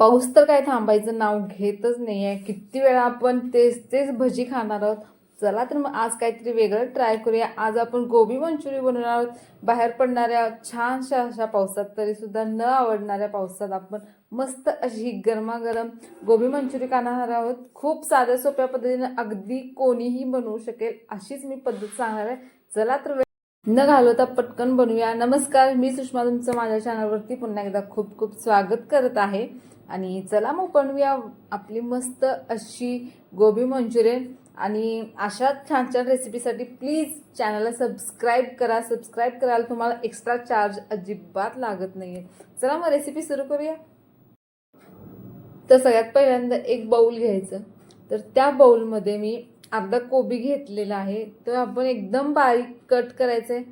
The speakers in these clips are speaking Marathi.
पाऊस तर काय थांबायचं नाव घेतच नाही आहे किती वेळा आपण तेच तेच भजी खाणार आहोत. चला तर मग आज काहीतरी वेगळं ट्राय करूया. आज आपण गोबी मंचुरी बनवणार आहोत. बाहेर पडणाऱ्या छानशा अशा पावसात तरी सुद्धा न आवडणाऱ्या पावसात आपण मस्त अशी गरमागरम गोबी मंचुरी खाणार आहोत. खूप साध्या सोप्या पद्धतीने अगदी कोणीही बनवू शकेल अशीच मी पद्धत सांगणार आहे. चला तर वेळ न घालवता पटकन बनवूया. नमस्कार मी सुषमा तुमचं माझ्या चॅनलवरती पुन्हा एकदा खूप खूप स्वागत करत आहे. आणि चला मग बनवूया आपली मस्त अशी गोबी मंचुरियन. आणि अशा छान छान रेसिपीसाठी प्लीज चॅनलला सबस्क्राईब करा. सबस्क्राईब करायला तुम्हाला एक्स्ट्रा चार्ज अजिबात लागत नाही आहे चला मग रेसिपी सुरू करूया. तर सगळ्यात पहिल्यांदा एक बाऊल घ्यायचं. तर त्या बाऊलमध्ये मी अर्धा कोबी घेतलेला आहे. तर आपण एकदम बारीक कट करायचं आहे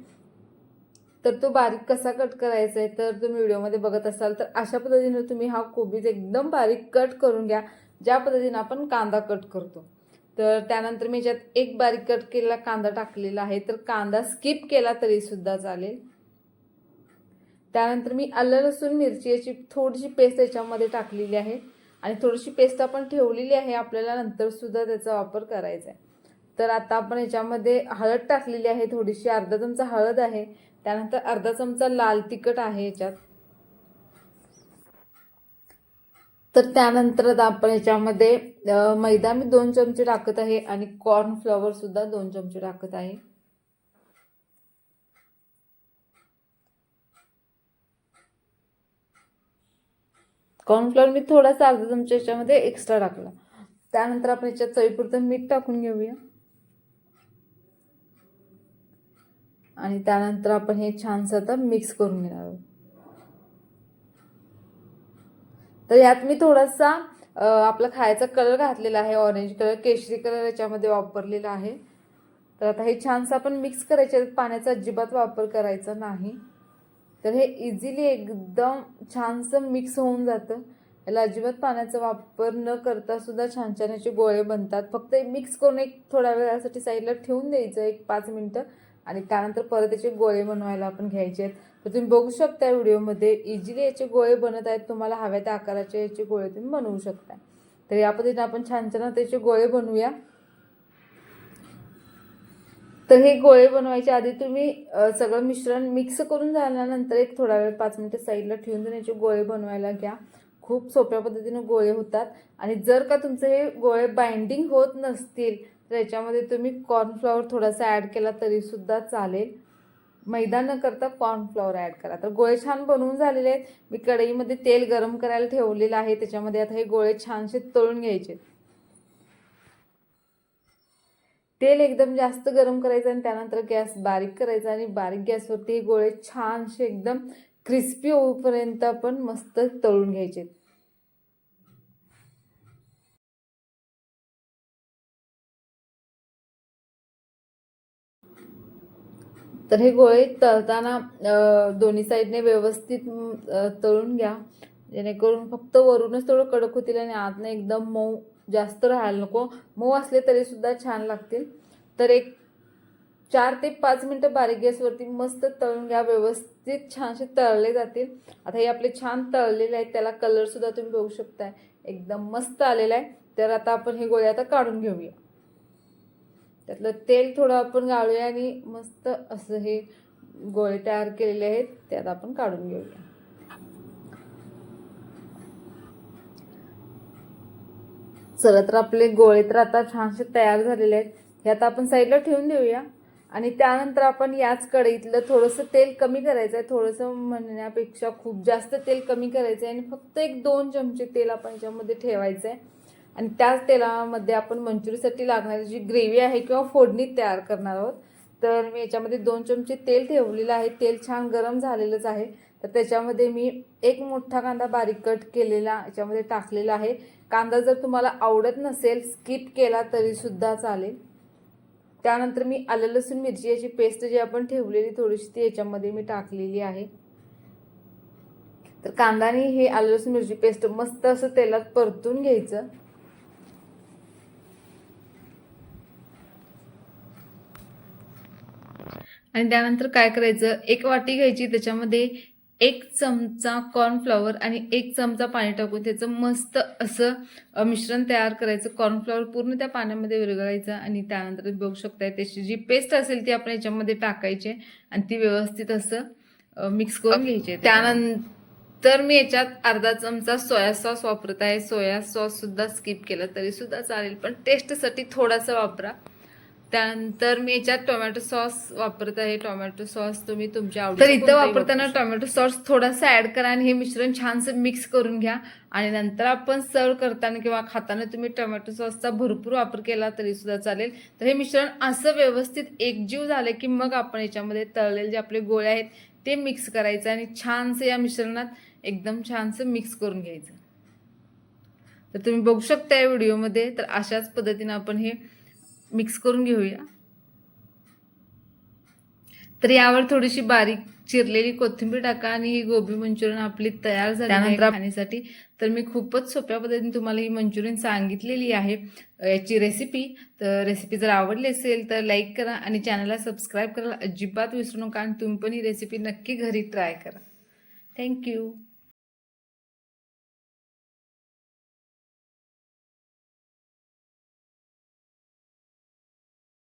तर तो बारीक कसा कट करायचा आहे तर तुम्ही व्हिडिओमध्ये बघत असाल तर अशा पद्धतीने तुम्ही हा कोबीज एकदम बारीक कट करून घ्या ज्या पद्धतीने आपण कांदा कट करतो. तर त्यानंतर मी याच्यात एक बारीक कट केलेला कांदा टाकलेला आहे तर कांदा स्किप केला तरी सुद्धा चालेल. त्यानंतर मी आलं लसूण मिरची याची थोडीशी पेस्ट याच्यामध्ये टाकलेली आहे आणि थोडीशी पेस्ट आपण ठेवलेली आहे आपल्याला नंतर सुद्धा त्याचा वापर करायचा आहे तर आता आपण याच्यामध्ये हळद टाकलेली आहे थोडीशी अर्धा चमचा हळद आहे त्यानंतर अर्धा चमचा लाल तिखट आहे याच्यात. तर त्यानंतर आपण याच्यामध्ये मैदा मी दोन चमचे टाकत आहे आणि कॉर्नफ्लॉवर सुद्धा दोन चमचे टाकत आहे. कॉर्नफ्लॉवर मी थोडासा अर्धा चमचा याच्यामध्ये एक्स्ट्रा टाकला. त्यानंतर आपण याच्यात चवीपुरतं मीठ टाकून घेऊया. आणि त्यानंतर आपण हे छानसं आता मिक्स करून घेणार आहोत. तर यात मी थोडासा आपला खायचा कलर घातलेला आहे ऑरेंज कलर केशरी कलर याच्यामध्ये वापरलेला आहे. तर आता हे छानसं आपण मिक्स करायचे पाण्याचा अजिबात वापर करायचा नाही. तर हे इझिली एकदम छानसं मिक्स होऊन जातं. याला अजिबात पाण्याचा वापर न करता सुद्धा छान छान याचे गोळे बनतात. फक्त मिक्स करून एक थोड्या वेळासाठी साईडला ठेवून द्यायचं एक पाच मिनटं. आणि त्यानंतर परत याचे गोळे बनवायला आपण घ्यायचे आहेत. तर तुम्ही बघू शकता व्हिडिओमध्ये इझिली याचे गोळे बनत आहेत. तुम्हाला हव्या त्या आकाराचे याचे गोळे तुम्ही बनवू शकता तर या पद्धतीने आपण छान छान त्याचे गोळे बनवूया. तर हे गोळे बनवायच्या आधी तुम्ही सगळं मिश्रण मिक्स करून झाल्यानंतर एक थोडा वेळ पाच मिनटं साईडला ठेवून देऊन याचे गोळे बनवायला घ्या. खूप सोप्या पद्धतीने गोळे होतात. आणि जर का तुमचे हे गोळे बाइंडिंग होत नसतील तर याच्यामध्ये तुम्ही कॉर्नफ्लॉवर थोडासा ॲड केला तरीसुद्धा चालेल. मैदा न करता कॉर्नफ्लॉवर ॲड करा. तर गोळे छान बनवून झालेले आहेत. मी कढईमध्ये तेल गरम करायला ठेवलेलं आहे. त्याच्यामध्ये आता हे गोळे छानसे तळून घ्यायचे. तेल एकदम जास्त गरम करायचं आणि त्यानंतर गॅस बारीक करायचा आणि बारीक गॅसवरती हे गोळे छानसे एकदम क्रिस्पी होईपर्यंत आपण मस्त तळून घ्यायचे. तर हे गोळे तळताना दोन्ही साईडने व्यवस्थित तळून घ्या. जेणेकरून फक्त वरूनच थोडं कडक होतील आणि आतनं एकदम मऊ जास्त राहायला नको. मऊ असले तरी सुद्धा छान लागतील. तर एक चार ते पाच मिनटं बारीक गॅसवरती मस्त तळून घ्या. व्यवस्थित छानसे तळले जातील. आता हे आपले छान तळलेले आहेत. त्याला कलरसुद्धा तुम्ही बघू शकताय. एकदम मस्त आलेला आहे. तर आता आपण हे गोळे आता काढून घेऊया. त्यातलं तेल थोडं आपण गाळूया आणि मस्त असं हे गोळे तयार केलेले आहेत त्यात आपण काढून घेऊया. चला तर आपले गोळे तर आता छानसे तयार झालेले आहेत. हे आता आपण साईडला ठेवून देऊया. आणि त्यानंतर आपण याच कढईतलं थोडंसं तेल कमी करायचं आहे थोडंसं म्हणण्यापेक्षा खूप जास्त तेल कमी करायचं आहे आणि फक्त एक दोन चमचे तेल आपण याच्यामध्ये ठेवायचं आहे आणि त्याच तेलामध्ये आपण मंचुरीसाठी लागणारी जी ग्रेव्ही आहे किंवा फोडणी तयार करणार आहोत तर मी याच्यामध्ये दोन चमचे तेल ठेवलेलं आहे. तेल छान गरम झालेलंच आहे. तर त्याच्यामध्ये मी एक मोठा कांदा बारीक कट केलेला याच्यामध्ये टाकलेला आहे. कांदा जर तुम्हाला आवडत नसेल स्किप केला तरीसुद्धा चालेल. त्यानंतर मी आलं लसूण मिरची याची पेस्ट जी आपण ठेवलेली थोडीशी ती याच्यामध्ये मी टाकलेली आहे. तर कांदाने हे आलं लसूण मिरची पेस्ट मस्त असं तेलात परतून घ्यायचं. आणि त्यानंतर काय करायचं? एक वाटी घ्यायची त्याच्यामध्ये एक चमचा कॉर्नफ्लॉवर आणि एक चमचा पाणी टाकून त्याचं मस्त असं मिश्रण तयार करायचं. कॉर्नफ्लॉवर पूर्ण त्या पाण्यामध्ये विरघळायचं आणि त्यानंतर बघू शकताय त्याची जी पेस्ट असेल ती आपण याच्यामध्ये टाकायची आणि ती व्यवस्थित असं मिक्स करून घ्यायची. त्यानंतर मी याच्यात अर्धा चमचा सोया सॉस वापरत आहे. सोया सॉस सुद्धा स्किप केलं तरी सुद्धा चालेल पण टेस्टसाठी थोडासा वापरा. त्यानंतर मी याच्यात टोमॅटो सॉस वापरत आहे. टोमॅटो सॉस तुम्ही तुमच्या आवडी तर इथं वापरताना टोमॅटो सॉस थोडासा ऍड करा आणि हे मिश्रण छानसं मिक्स करून घ्या. आणि नंतर आपण सर्व करताना किंवा खाताना तुम्ही टोमॅटो सॉसचा भरपूर वापर केला तरी सुद्धा चालेल. तर हे मिश्रण असं व्यवस्थित एकजीव झालं की मग आपण याच्यामध्ये तळलेले जे आपले गोळे आहेत ते मिक्स करायचं आणि छानसं या मिश्रणात एकदम छानसं मिक्स करून घ्यायचं. तर तुम्ही बघू शकता या व्हिडिओमध्ये. तर अशाच पद्धतीनं आपण हे मिक्स करून घेऊया. तर यावर थोडीशी बारीक चिरलेली कोथिंबीर टाका आणि ही गोबी मंचुरियन आपली तयार झाली त्यानंतर खाण्यासाठी. तर मी खूपच सोप्या पद्धतीने तुम्हाला ही मंचुरियन सांगितलेली आहे याची रेसिपी तर रेसिपी जर आवडली असेल तर लाईक करा आणि चॅनलला सबस्क्राईब करायला अजिबात विसरू नका आणि तुम्ही पण ही रेसिपी नक्की घरी ट्राय करा. थँक्यू